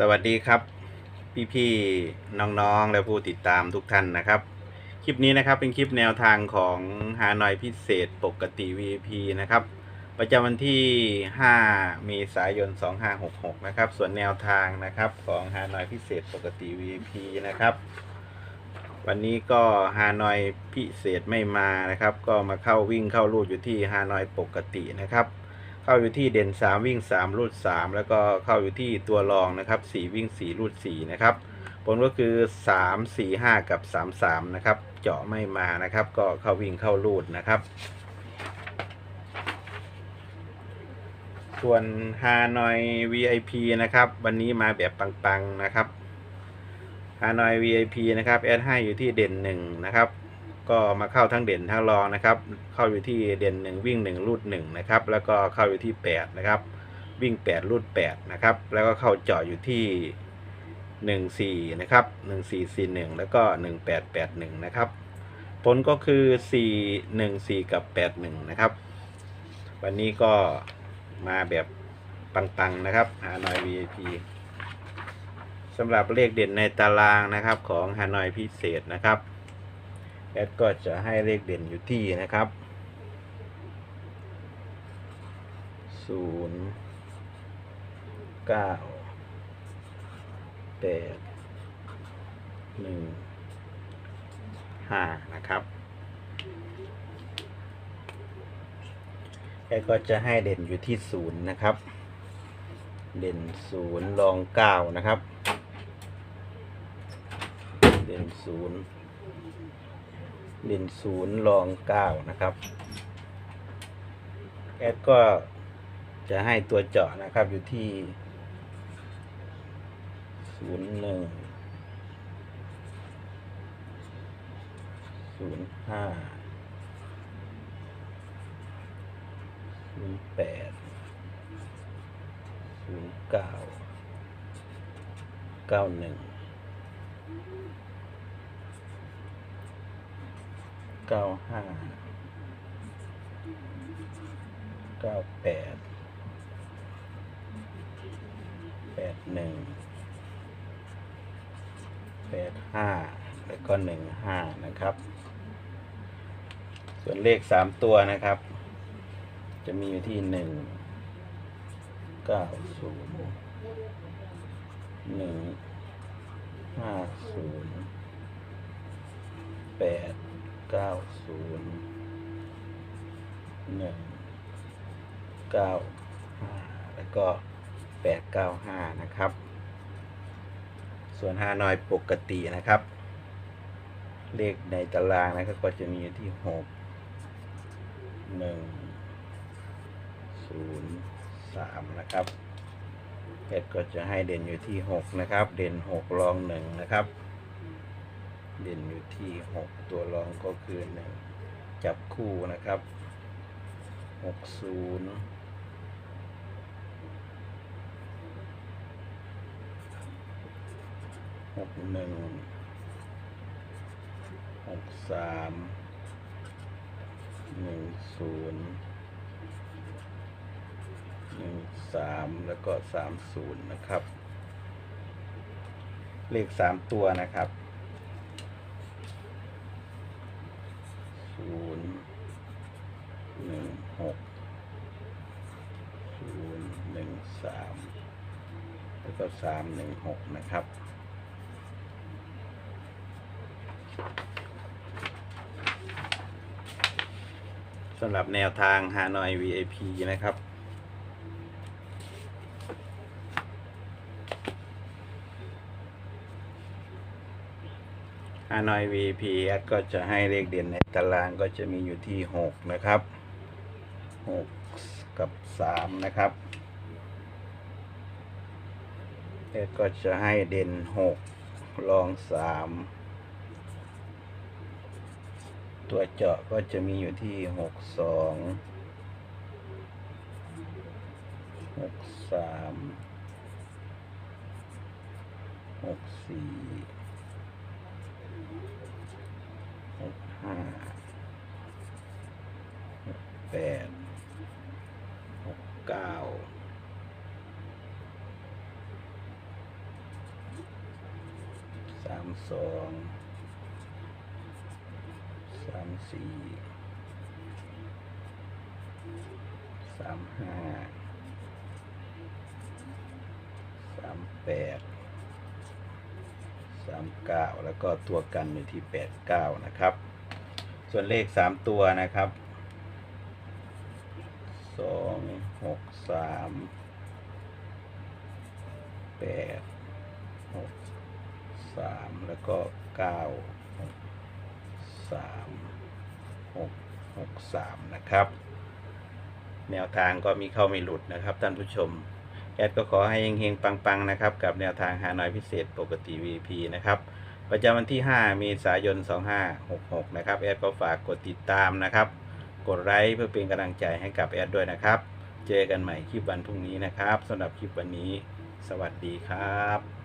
สวัสดีครับ พี่ๆน้องๆและผู้ติดตามทุกท่านนะครับ คลิปนี้นะครับเป็นคลิปแนวทางของฮานอยพิเศษปกติ VIP นะครับ ประจำวันที่ 5 เมษายน 2566 นะครับ ส่วนแนวทางนะครับของฮานอยพิเศษปกติ VIP นะครับ วันนี้ก็ฮานอยพิเศษไม่มานะครับ ก็มาเข้าวิ่งเข้ารูดอยู่ที่ฮานอยปกตินะครับ เข้าอยู่ที่เด่น 3 วิ่ง 3 รูด 3 แล้วก็เข้าอยู่ที่ตัวรองนะครับ 4 วิ่ง 4 รูด 4 นะครับผลก็คือ 3 4 5 กับ 3 3 นะครับ เจาะไม่มานะครับ ก็เข้าวิ่งเข้ารูดนะครับ ส่วนฮานอย VIP นะครับ วันนี้มาแบบปังๆนะครับฮานอย VIP นะครับ แอดให้อยู่ที่เด่น 1 นะครับ ก็มาเข้าทั้งเด่นทั้งรองนะครับ เข้าอยู่ที่เด่นหนึ่งวิ่งหนึ่งรูดหนึ่งนะครับ แล้วก็เข้าอยู่ที่แปดนะครับ วิ่งแปดรูดแปดนะครับ แล้วก็เข้าเจาะอยู่ที่หนึ่งสี่นะครับหนึ่งสี่สี่หนึ่งแล้วก็หนึ่งแปดแปดหนึ่งนะครับผลก็คือสี่หนึ่งสี่กับแปดหนึ่งนะครับ วันนี้ก็มาแบบปังๆนะครับฮานอย VIP สำหรับเลขเด่นในตารางนะครับของฮานอยพิเศษนะครับ แอดก็จะให้เลขเด่นอยู่ที่นะครับศูนย์เก้าแปดหนึ่งห้านะครับ แอดก็จะให้เด่นอยู่ที่ศูนย์นะครับ เด่นศูนย์รองเก้านะครับ เด่นศูนย์ เด่นศูนย์รองเก้านะครับ แอดก็จะให้ตัวเจาะนะครับอยู่ที่ศูนย์หนึ่งศูนย์ห้าศูนย์แปดศูนย์เก้าเก้าหนึ่ง เก้าห้าเก้าแปดแปดหนึ่งแปดห้าแล้วก็หนึ่งห้านะครับ ส่วนเลขสามตัวนะครับ จะมีอยู่ที่หนึ่งเก้าศูนย์หนึ่ง ห้าศูนย์ แปด เก้าศูนย์หนึ่งเก้าห้าแล้วก็แปดเก้าห้านะครับ ส่วนฮานอยปกตินะครับ เลขในตารางนะครับก็จะมีอยู่ที่หกหนึ่งศูนย์สามนะครับเพชรก็จะให้เด่นอยู่ที่หกนะครับ เด่นหกรองหนึ่งนะครับ เด่นอยู่ที่หกตัวรองก็คือหนึ่งจับคู่นะครับหกศูนย์หกหนึ่งหกสามหนึ่งศูนย์หนึ่งสามแล้วก็สามศูนย์นะครับ เลขสามตัวนะครับ ศูนย์ หกศูนย์หนึ่งสามแล้วก็สามหนึ่งหกนะครับสำหรับแนวทางฮานอย VIP นะครับ ฮานอย VP แอดก็จะให้เลขเด่นในตารางก็จะมีอยู่ที่หกนะครับ หกกับสามนะครับแอดก็จะให้เด่นหกรองสามตัวเจาะก็จะมีอยู่ที่หกสองหกสามหกสี่หกห้าหกแปด หกเก้าสองสามสี่สามห้าสามแปดสามเก้าแล้วก็ตัวกันอยู่ที่แปดเก้านะครับ ส่วนเลขสามตัวนะครับ สองหกสามแปดหกสามแล้วก็เก้าหกสามหกหกสามนะครับ แนวทางก็มีเข้ามีหลุดนะครับท่านผู้ชมแอดก็ขอให้เฮงๆปังๆนะครับ กับแนวทางหาหน้อยพิเศษปกติ VP นะครับประจำวันที่ 5 เมษายน 2566 นะครับ แอดก็ฝากกดติดตามนะครับ กดไลค์เพื่อเป็นกำลังใจให้กับแอดด้วยนะครับ เจอกันใหม่คลิปวันพรุ่งนี้นะครับสำหรับคลิปวันนี้ สวัสดีครับ